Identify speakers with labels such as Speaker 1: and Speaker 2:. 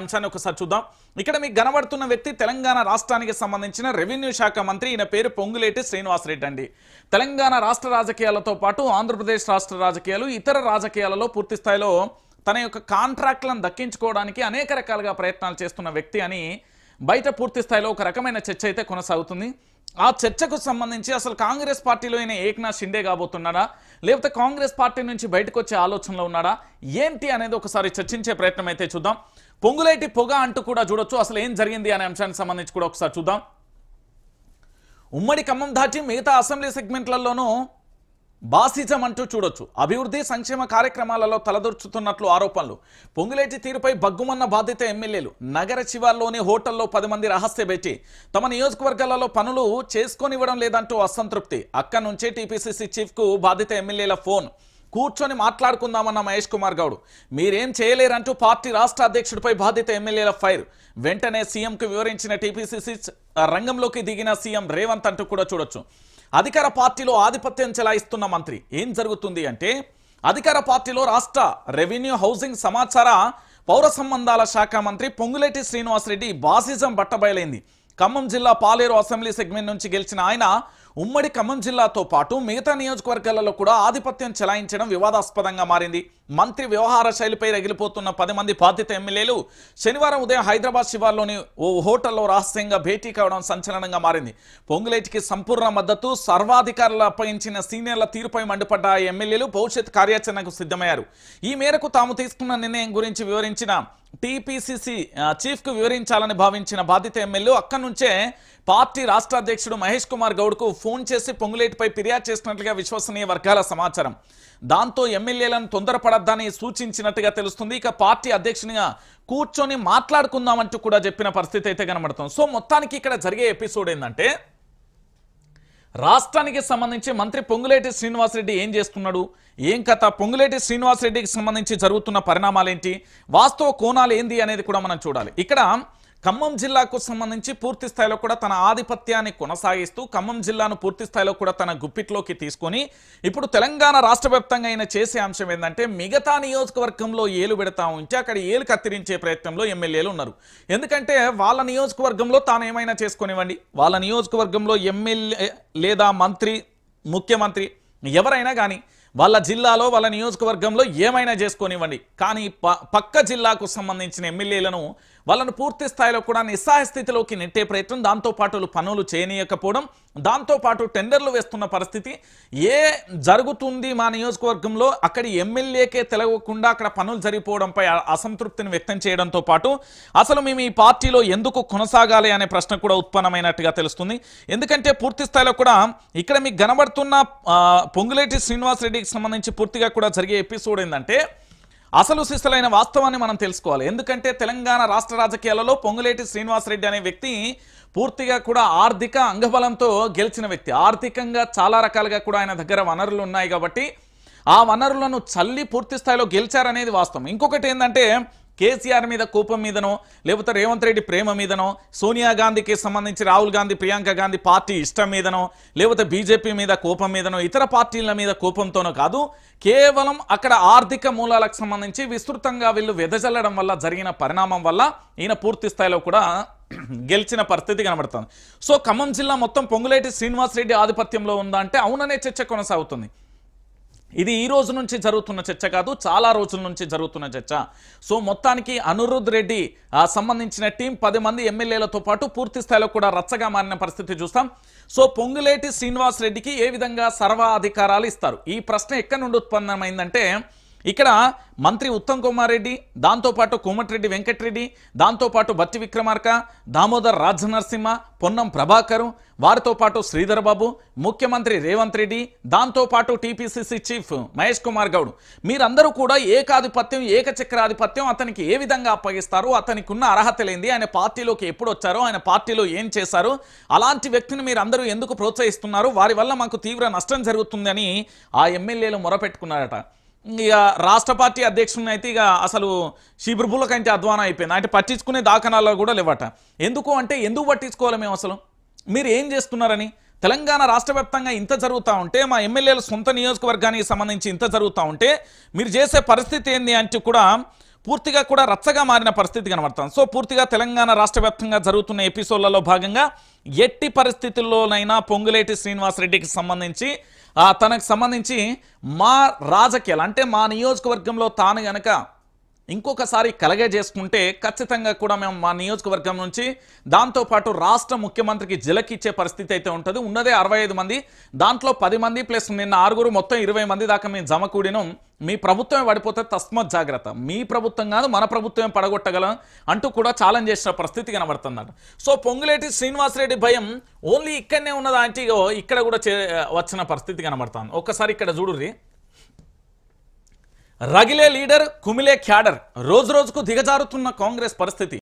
Speaker 1: అంశాన్ని ఒకసారి చూద్దాం. ఇక్కడ మీకు కనబడుతున్న వ్యక్తి తెలంగాణ రాష్ట్రానికి సంబంధించిన రెవెన్యూ శాఖ మంత్రి. ఈయన పేరు పొంగులేటి శ్రీనివాసరెడ్డి అండి. తెలంగాణ రాష్ట్ర రాజకీయాలతో పాటు ఆంధ్రప్రదేశ్ రాష్ట్ర రాజకీయాలు ఇతర రాజకీయాలలో పూర్తి స్థాయిలో తన యొక్క కాంట్రాక్ట్లను దక్కించుకోవడానికి అనేక రకాలుగా ప్రయత్నాలు చేస్తున్న వ్యక్తి అని బయట పూర్తి స్థాయిలో ఒక రకమైన చర్చ అయితే కొనసాగుతుంది. ఆ చర్చకు సంబంధించి అసలు కాంగ్రెస్ పార్టీలో ఈయన ఏక్నాథ్ షిండే కాబోతున్నాడా? లేకపోతే కాంగ్రెస్ పార్టీ నుంచి బయటకు వచ్చే ఆలోచనలో ఉన్నాడా? ఏంటి అనేది ఒకసారి చర్చించే ప్రయత్నం అయితే చూద్దాం. పొంగులేటి పొగ అంటూ కూడా చూడొచ్చు. అసలు ఏం జరిగింది అనే అంశానికి సంబంధించి కూడా ఒకసారి చూద్దాం. ఉమ్మడి ఖమ్మం దాటి మిగతా అసెంబ్లీ సెగ్మెంట్లలోనూ బాసిజం అంటూ చూడొచ్చు. అభివృద్ధి సంక్షేమ కార్యక్రమాలలో తలదొర్చుతున్నట్లు ఆరోపణలు. పొంగులేటి తీరుపై బగ్గుమన్న బాధిత ఎమ్మెల్యేలు. నగర శివార్లోని హోటల్లో పది మంది రహస్య భేటీ. తమ నియోజకవర్గాలలో పనులు చేసుకొనివ్వడం లేదంటూ అసంతృప్తి. అక్కడి నుంచే టీపీసీసీ చీఫ్కు బాధిత ఎమ్మెల్యేల ఫోన్. కూర్చొని మాట్లాడుకుందామన్న మహేష్ కుమార్ గౌడ్. మీరేం చేయలేరంటూ పార్టీ రాష్ట్ర అధ్యక్షుడిపై బాధిత ఎమ్మెల్యేల ఫైర్. వెంటనే సీఎంకు వివరించిన టీపీసీసీ రంగంలోకి దిగిన సీఎం రేవంత్ అంటూ కూడా చూడొచ్చు. అధికార పార్టీలో ఆధిపత్యం చెలాయిస్తున్న మంత్రి ఏం జరుగుతుంది అంటే అధికార పార్టీలో రాష్ట్ర రెవెన్యూ హౌసింగ్ సమాచార పౌర సంబంధాల శాఖ మంత్రి పొంగులేటి శ్రీనివాసరెడ్డి బాసిజం బట్టబయలైంది. ఖమ్మం జిల్లా పాలేరు అసెంబ్లీ సెగ్మెంట్ నుంచి గెలిచిన ఆయన ఉమ్మడి ఖమ్మం జిల్లాతో పాటు మిగతా నియోజకవర్గాలలో కూడా ఆధిపత్యం చెలాయించడం వివాదాస్పదంగా మారింది. మంత్రి వ్యవహార శైలిపై రగిలిపోతున్న పది మంది బాధిత ఎమ్మెల్యేలు శనివారం ఉదయం హైదరాబాద్ శివార్లోని ఓ హోటల్లో రహస్యంగా భేటీ కావడం సంచలనంగా మారింది. పొంగులేటికి సంపూర్ణ మద్దతు సర్వాధికారులు అప్పగించిన సీనియర్ల తీరుపై మండిపడ్డ ఎమ్మెల్యేలు భవిష్యత్ కార్యాచరణకు సిద్ధమయ్యారు. ఈ మేరకు తాము తీసుకున్న నిర్ణయం గురించి వివరించిన టీపీసీసీ చీఫ్కు వివరించాలని భావించిన బాధిత ఎమ్మెల్యే అక్కడి నుంచే పార్టీ రాష్ట్ర అధ్యక్షుడు మహేష్ కుమార్ గౌడ్కు ఫోన్ చేసి పొంగులేటిపై ఫిర్యాదు చేసినట్లుగా విశ్వసనీయ వర్గాల సమాచారం. దాంతో ఎమ్మెల్యేలను తొందరపడద్దని సూచించినట్టుగా తెలుస్తుంది. ఇక పార్టీ అధ్యక్షునిగా కూర్చొని మాట్లాడుకుందామంటూ కూడా చెప్పిన పరిస్థితి అయితే కనబడుతుంది. సో మొత్తానికి ఇక్కడ జరిగే ఎపిసోడ్ ఏంటంటే రాష్ట్రానికి సంబంధించి మంత్రి పొంగులేటి శ్రీనివాసరెడ్డి ఏం చేస్తున్నాడు? ఏం కథ? పొంగులేటి శ్రీనివాసరెడ్డికి సంబంధించి జరుగుతున్న పరిణామాలేంటి? వాస్తవ కోణాలు ఏంది అనేది కూడా మనం చూడాలి. ఇక్కడ ఖమ్మం జిల్లాకు సంబంధించి పూర్తి స్థాయిలో కూడా తన ఆధిపత్యాన్ని కొనసాగిస్తూ ఖమ్మం జిల్లాను పూర్తి స్థాయిలో కూడా తన గుప్పిట్లోకి తీసుకొని ఇప్పుడు తెలంగాణ రాష్ట్ర వ్యాప్తంగా ఆయన చేసే అంశం ఏంటంటే మిగతా నియోజకవర్గంలో ఏలు పెడతా ఉంటే అక్కడ ఏలు కత్తిరించే ప్రయత్నంలో ఎమ్మెల్యేలు ఉన్నారు. ఎందుకంటే వాళ్ళ నియోజకవర్గంలో తాను ఏమైనా చేసుకునివ్వండి. వాళ్ళ నియోజకవర్గంలో ఎమ్మెల్యే లేదా మంత్రి ముఖ్యమంత్రి ఎవరైనా కానీ వాళ్ళ జిల్లాలో వాళ్ళ నియోజకవర్గంలో ఏమైనా చేసుకోనివ్వండి. కానీ ప పక్క జిల్లాకు సంబంధించిన ఎమ్మెల్యేలను వాళ్ళను పూర్తి స్థాయిలో కూడా నిస్సహాయ స్థితిలోకి నెట్టే ప్రయత్నం. దాంతోపాటు పనులు చేయనీయకపోవడం దాంతోపాటు టెండర్లు వేస్తున్న పరిస్థితి ఏ జరుగుతుంది మా నియోజకవర్గంలో? అక్కడి ఎమ్మెల్యేకే తెలవకుండా అక్కడ పనులు జరిగిపోవడంపై అసంతృప్తిని వ్యక్తం చేయడంతో పాటు అసలు మేము ఈ పార్టీలో ఎందుకు కొనసాగాలి అనే ప్రశ్న కూడా ఉత్పన్నమైనట్టుగా తెలుస్తుంది. ఎందుకంటే పూర్తి స్థాయిలో కూడా ఇక్కడ మీకు కనబడుతున్న పొంగులేటి శ్రీనివాసరెడ్డికి సంబంధించి పూర్తిగా కూడా జరిగే ఎపిసోడ్ ఏంటంటే అసలు శిస్తులైన వాస్తవాన్ని మనం తెలుసుకోవాలి. ఎందుకంటే తెలంగాణ రాష్ట్ర రాజకీయాలలో పొంగులేటి శ్రీనివాసరెడ్డి అనే వ్యక్తి పూర్తిగా కూడా ఆర్థిక అంగబలంతో గెలిచిన వ్యక్తి. ఆర్థికంగా చాలా రకాలుగా కూడా ఆయన దగ్గర వనరులు ఉన్నాయి కాబట్టి ఆ వనరులను చల్లి పూర్తి స్థాయిలో గెలిచారనేది వాస్తవం. ఇంకొకటి ఏంటంటే కేసీఆర్ మీద కోపం మీదనో లేకపోతే రేవంత్ రెడ్డి ప్రేమ మీదనో సోనియా గాంధీకి సంబంధించి రాహుల్ గాంధీ ప్రియాంక గాంధీ పార్టీ ఇష్టం మీదనో లేకపోతే బీజేపీ మీద కోపం మీదనో ఇతర పార్టీల మీద కోపంతోనో కాదు కేవలం అక్కడ ఆర్థిక మూలాలకు సంబంధించి విస్తృతంగా వీళ్ళు వెదజల్లడం వల్ల జరిగిన పరిణామం వల్ల ఈయన పూర్తి స్థాయిలో కూడా గెలిచిన పరిస్థితి కనబడుతుంది. సో ఖమ్మం జిల్లా మొత్తం పొంగులేటి శ్రీనివాసరెడ్డి ఆధిపత్యంలో ఉందా అంటే అవుననే చర్చ కొనసాగుతుంది. ఇది ఈ రోజు నుంచి జరుగుతున్న చర్చ కాదు చాలా రోజుల నుంచి జరుగుతున్న చర్చ. సో మొత్తానికి అనురుద్ రెడ్డి సంబంధించిన టీం పది మంది ఎమ్మెల్యేలతో పాటు పూర్తి స్థాయిలో కూడా రచ్చగా మారిన పరిస్థితి చూస్తాం. సో పొంగులేటి శ్రీనివాస్ రెడ్డికి ఏ విధంగా సర్వ అధికారాలు ఇస్తారు? ఈ ప్రశ్న ఎక్కడి నుండి ఉత్పన్నమైందంటే ఇక్కడ మంత్రి ఉత్తమ్ కుమార్ రెడ్డి దాంతోపాటు కోమటిరెడ్డి వెంకటరెడ్డి దాంతోపాటు బట్టి విక్రమార్క దామోదర్ రాజనరసింహ పొన్నం ప్రభాకరు వారితో పాటు శ్రీధర్ బాబు ముఖ్యమంత్రి రేవంత్ రెడ్డి దాంతోపాటు టీపీసీసీ చీఫ్ మహేష్ కుమార్ గౌడ్. మీరందరూ కూడా ఏకాధిపత్యం ఏకచక్రాధిపత్యం అతనికి ఏ విధంగా అప్పగిస్తారు అతనికి ఉన్న అర్హతలేంది ఆయన పార్టీలోకి ఎప్పుడు వచ్చారో ఆయన పార్టీలో ఏం చేశారు అలాంటి వ్యక్తిని మీరు అందరూ ఎందుకు ప్రోత్సహిస్తున్నారు? వారి వల్ల మాకు తీవ్ర నష్టం జరుగుతుందని ఆ ఎమ్మెల్యేలు మొరపెట్టుకున్నారట. ఇక రాష్ట్ర పార్టీ అధ్యక్షుడిని అయితే ఇక అసలు శిబిర్బుల కంటే అధ్వానం అయిపోయింది. అంటే పట్టించుకునే దాఖనాల్లో కూడా లేవట. ఎందుకు అంటే ఎందుకు పట్టించుకోవాలి మేము అసలు? మీరు ఏం చేస్తున్నారని? తెలంగాణ రాష్ట్ర వ్యాప్తంగా ఇంత జరుగుతూ ఉంటే మా ఎమ్మెల్యేల సొంత నియోజకవర్గానికి సంబంధించి ఇంత జరుగుతూ ఉంటే మీరు చేసే పరిస్థితి ఏంది అంటే కూడా పూర్తిగా కూడా రచ్చగా మారిన పరిస్థితి కనబడుతుంది. సో పూర్తిగా తెలంగాణ రాష్ట్ర వ్యాప్తంగా జరుగుతున్న ఎపిసోడ్లలో భాగంగా ఎట్టి పరిస్థితుల్లోనైనా పొంగులేటి శ్రీనివాసరెడ్డికి సంబంధించి తనకు సంబంధించి మా రాజకీయాలు అంటే మా నియోజకవర్గంలో తాను గనక ఇంకొకసారి కలగే చేసుకుంటే ఖచ్చితంగా కూడా మేము మా నియోజకవర్గం నుంచి దాంతోపాటు రాష్ట్ర ముఖ్యమంత్రికి జిలకిచ్చే పరిస్థితి అయితే ఉంటుంది. ఉన్నదే అరవై ఐదు మంది దాంట్లో పది మంది ప్లస్ నిన్న ఆరుగురు మొత్తం ఇరవై మంది దాకా మేము జమకూడినం మీ ప్రభుత్వమే పడిపోతే తస్మత్ జాగ్రత్త. మీ ప్రభుత్వం కాదు మన ప్రభుత్వమే పడగొట్టగలం అంటూ కూడా ఛాలెంజ్ చేసిన పరిస్థితి కనబడుతుందట. సో పొంగులేటి శ్రీనివాసరెడ్డి భయం ఓన్లీ ఇక్కడనే ఉన్నదా ఇక్కడ కూడా చే- వచ్చిన పరిస్థితి కనబడుతుంది. ఒక్కసారి ఇక్కడ చూడుర్రి. రగిలే లీడర్ కుమిలే క్యాడర్. రోజు రోజుకు దిగజారుతున్న కాంగ్రెస్ పరిస్థితి.